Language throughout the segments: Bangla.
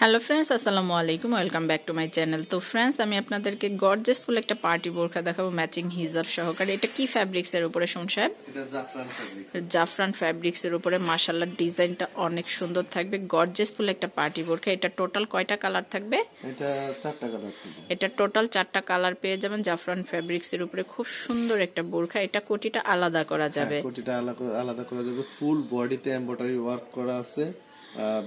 হ্যালো ফ্রেন্ডস আসসালামু আলাইকুম welcome back to my channel তো ফ্রেন্ডস আমি আপনাদেরকে গর্জেস ফুল একটা পার্টি বোরখা দেখাবো ম্যাচিং হিজাব সহকারে। এটা কি ফ্যাব্রিক্সের উপরে শুন সাহেব? জাফরান ফ্যাব্রিক্স জাফরান ফ্যাব্রিক্সের উপরে। মাশাল্লাহ ডিজাইনটা অনেক সুন্দর থাকবে। গর্জেস ফুল একটা পার্টি বোরখা। এটা টোটাল কয়টা কালার থাকবে? এটা চারটা কালার থাকবে। এটা টোটাল চারটা কালার পেয়ে যাবেন জাফরান ফ্যাব্রিক্সের উপরে। খুব সুন্দর একটা বোরখা। এটা কোটিটা আলাদা করা যাবে। হ্যাঁ, কোটিটা আলাদা আলাদা করা যাবে। ফুল বডিতে এমব্রয়ডারি ওয়ার্ক করা আছে।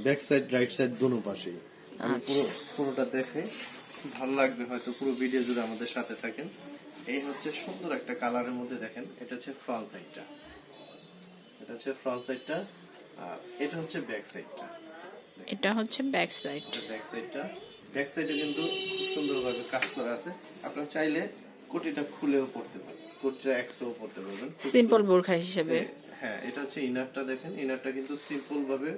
ব্যাক সাইড রাইট সাইড দুনো পাশেই। আমি পুরো পুরোটা দেখে ভালো লাগবে হয়তো পুরো ভিডিও জুড়ে আমাদের সাথে থাকেন। এই হচ্ছে সুন্দর একটা কালারের মধ্যে দেখেন এটা হচ্ছে ফ্রন্ট সাইডটা এটা হচ্ছে ফ্রন্ট সাইডটা আর এটা হচ্ছে ব্যাক সাইডটা এটা হচ্ছে ব্যাক সাইড ব্যাক সাইডটা ব্যাক সাইডে কিন্তু খুব সুন্দরভাবে কাজ করা আছে। আপনারা চাইলে কোটিটা খুলেও পড়তে পারেন। কোটিটা এক্সট্রাও পড়তে পারবেন। সিম্পল বোরখা হিসেবে। হ্যাঁ এটা হচ্ছে ইনারটা দেখেন। ইনারটা কিন্তু সিম্পল ভাবে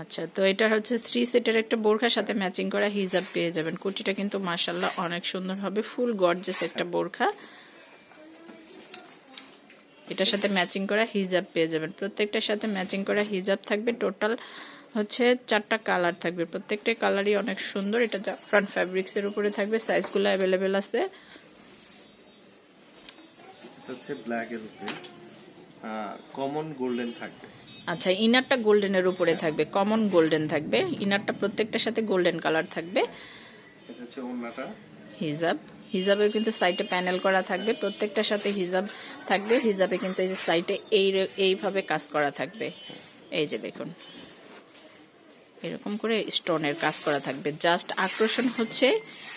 আচ্ছা তো এটা হচ্ছে থ্রি সেটের একটা বোরখার সাথে ম্যাচিং করা হিজাব পেয়ে যাবেন। কুর্তিটা কিন্তু মাশাল্লাহ অনেক সুন্দর হবে ফুল গর্জেস একটা বোরখা। এটার সাথে ম্যাচিং করা হিজাব পেয়ে যাবেন। প্রত্যেকটার সাথে ম্যাচিং করা হিজাব থাকবে। টোটাল হচ্ছে চারটা কালার থাকবে। প্রত্যেকটা কালারই অনেক সুন্দর। এটা ফ্রন্ট ফ্যাব্রিক্স এর উপরে থাকবে। সাইজগুলো অ্যাভেলেবেল আছে। হচ্ছে ব্ল্যাক এর উপরে। কমন গোল্ডেন থাকবে। আচ্ছা ইনারটা গোল্ডেনের উপরে থাকবে কমন গোল্ডেন থাকবে ইনারটা প্রত্যেকটার সাথে গোল্ডেন কালার থাকবে। এটা হচ্ছে ওন্নাটা হিজাব হিজাবে কিন্তু সাইডে প্যানেল করা থাকবে প্রত্যেকটার সাথে হিজাব থাকবে হিজাবে কিন্তু এই যে সাইডে এই এইভাবে কাজ করা থাকবে। এই যে দেখুন এরকম করে স্টোনের কাজ করা থাকবে। জাস্ট আকর্ষণ হচ্ছে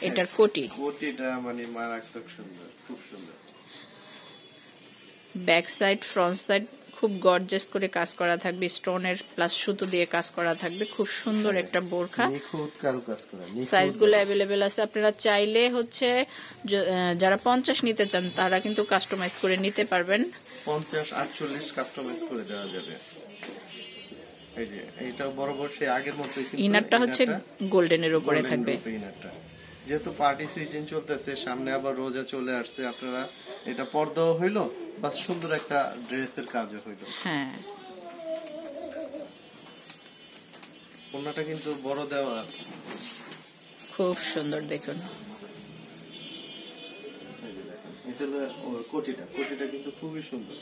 এটার কোটি। কোটিটা মানে মারাত্মক সুন্দর খুব সুন্দর। ব্যাক সাইড ফ্রন্ট সাইড খুব গর্জেস করে কাজ করা থাকবে স্টোনের প্লাস সুতো দিয়ে কাজ করা থাকবে খুব সুন্দর একটা বোরখা। নিখুঁত কারু কাজ করা নিখুঁত সাইজগুলো অ্যাভেলেবেল আছে আপনারা চাইলে হচ্ছে যারা পঞ্চাশ নিতে চান তারা কিন্তু কাস্টমাইজ করে নিতে পারবেন। পঞ্চাশ আটচল্লিশ কাস্টমাইজ করে দেওয়া যাবে। এই যে এইটা বরাবর সে আগের মতোই ইনারটা হচ্ছে গোল্ডেনের উপরে থাকবে। ইনারটা। যেহেতু পার্টি সিজন চলতেছে সামনে আবার রোজা চলে আসছে আপনারা এটা পর্দাও হইল? বা সুন্দর একটা ড্রেসের কাজও হইল। হ্যাঁ। ওনাটা কিন্তু বড় দেওয়া আছে। খুব সুন্দর দেখুন। এটা হলো কোটিটা। কোটিটা কিন্তু খুবই সুন্দর।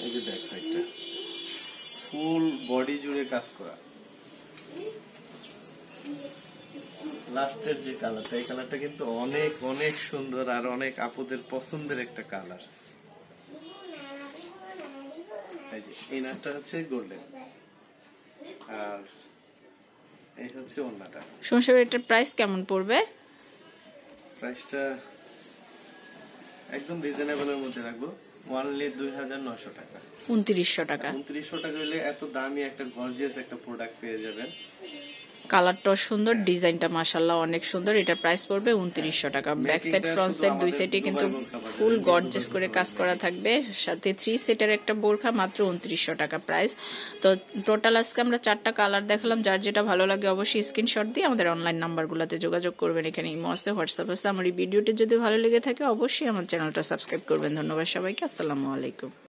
এই যে ব্যাক সাইডটা ফুল বডি জুড়ে কাজ করা। লাস্টের যে কালারটা এই কালারটা কিন্তু অনেক অনেক সুন্দর আর অনেক আপুদের পছন্দের একটা কালার। এই নাটটা হচ্ছে গোল্ডেন আর এই হচ্ছে অন্যটা সমস্যা এটার প্রাইস কেমন পড়বে? প্রাইসটা একদম রিজনেবলের মধ্যে রাখব। ওয়ানলি দুই হাজার নশো টাকা। উনত্রিশশো টাকা। উনত্রিশশো টাকা হলে এত দামি একটা গর্জিয়াস একটা প্রোডাক্ট পেয়ে যাবেন। কালারটাও সুন্দর ডিজাইনটা মাসাল্লাহ অনেক সুন্দর। এটা প্রাইস পড়বে উনত্রিশশো টাকা। ব্যাক সাইড ফ্রন্ট সাইড দুই সাইডে কিন্তু ফুল গর্জেস করে কাজ করা থাকবে। সাথে থ্রি সেটের একটা বোরখা মাত্র উনত্রিশশো টাকা প্রাইস তো টোটাল আজকে আমরা চারটা কালার দেখালাম। যার যেটা ভালো লাগে অবশ্যই স্ক্রিনশট দিয়ে আমাদের অনলাইন নাম্বারগুলোতে যোগাযোগ করবেন। এখানে ইমো আছে হোয়াটসঅ্যাপ আসতে আমার এই ভিডিওটি যদি ভালো লেগে থাকে অবশ্যই আমার চ্যানেলটা সাবস্ক্রাইব করবেন। ধন্যবাদ সবাইকে। আসসালামু আলাইকুম।